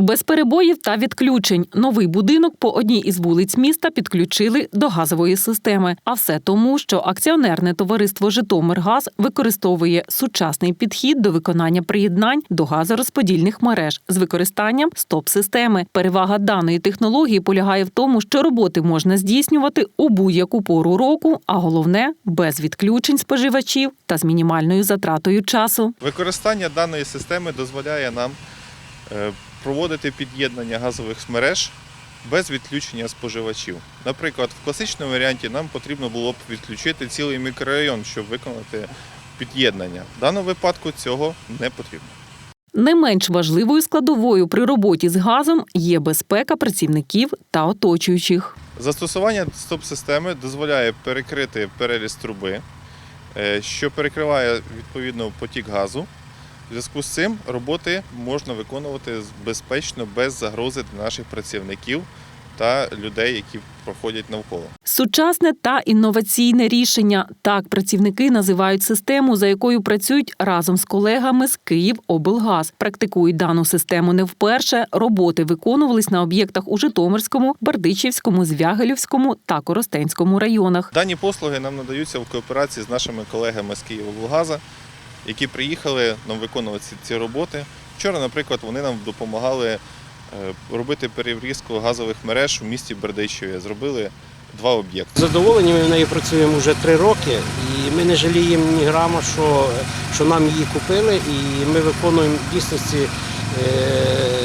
Без перебоїв та відключень новий будинок по одній із вулиць міста підключили до газової системи. А все тому, що акціонерне товариство Житомиргаз використовує сучасний підхід до виконання приєднань до газорозподільних мереж з використанням стоп-системи. Перевага даної технології полягає в тому, що роботи можна здійснювати у будь-яку пору року, а головне без відключень споживачів та з мінімальною затратою часу. Використання даної системи дозволяє нам е, проводити під'єднання газових мереж без відключення споживачів. Наприклад, в класичному варіанті нам потрібно було б відключити цілий мікрорайон, щоб виконати під'єднання. В даному випадку цього не потрібно. Не менш важливою складовою при роботі з газом є безпека працівників та оточуючих. Застосування стоп-системи дозволяє перекрити переліз труби, е, що перекриває відповідно потік газу. В зв'язку з цим роботи можна виконувати безпечно без загрози для наших працівників та людей, які проходять навколо. Сучасне та інноваційне рішення так працівники називають систему, за якою працюють разом з колегами з Київоблгаз. Практикують дану систему не вперше. Роботи виконувались на об'єктах у Житомирському, Бердичівському, Звягелівському та Коростенському районах. Дані послуги нам надаються в кооперації з нашими колегами з Києва які приїхали нам виконувати ці- роботи. Вчора, наприклад, вони нам допомагали е, робити переврізку газових мереж у місті Бердичеві. Зробили два об'єкти. Задоволені ми в неї працюємо вже три роки, і ми не жаліємо ні грама, що, що нам її купили, і ми виконуємо в дійсності е,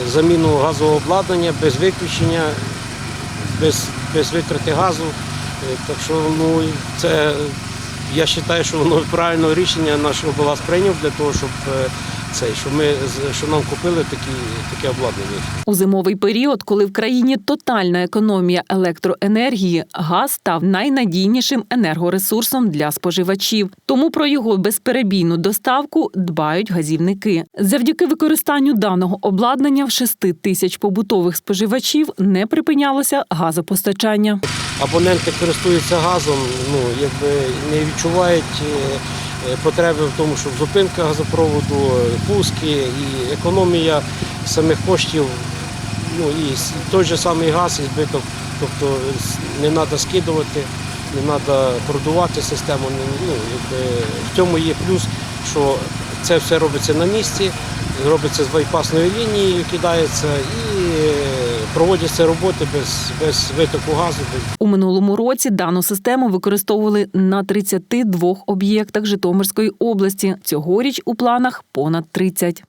заміну газового обладнання без виключення, без, без витрати газу. Е, Так що ну, це я вважаю, що воно правильне рішення наш облгаз прийняв для того, щоб е, цей, щоб ми що нам купили такі, таке обладнання. У зимовий період, коли в країні тотальна економія електроенергії, газ став найнадійнішим енергоресурсом для споживачів. Тому про його безперебійну доставку дбають газівники. Завдяки використанню даного обладнання в 6 тисяч побутових споживачів не припинялося газопостачання. Абоненти користуються газом, ну якби не відчувають е, е, потреби в тому, щоб зупинка газопроводу, е, пуски і економія самих коштів. Ну і той же самий газ і тобто не треба скидувати, не треба продувати систему. Ну, якби, в цьому є плюс, що це все робиться на місці, робиться з байпасної лінії, кидається і проводяться роботи без, без витоку газу, У минулому році дану систему використовували на 32 об'єктах Житомирської області. Цьогоріч у планах понад 30.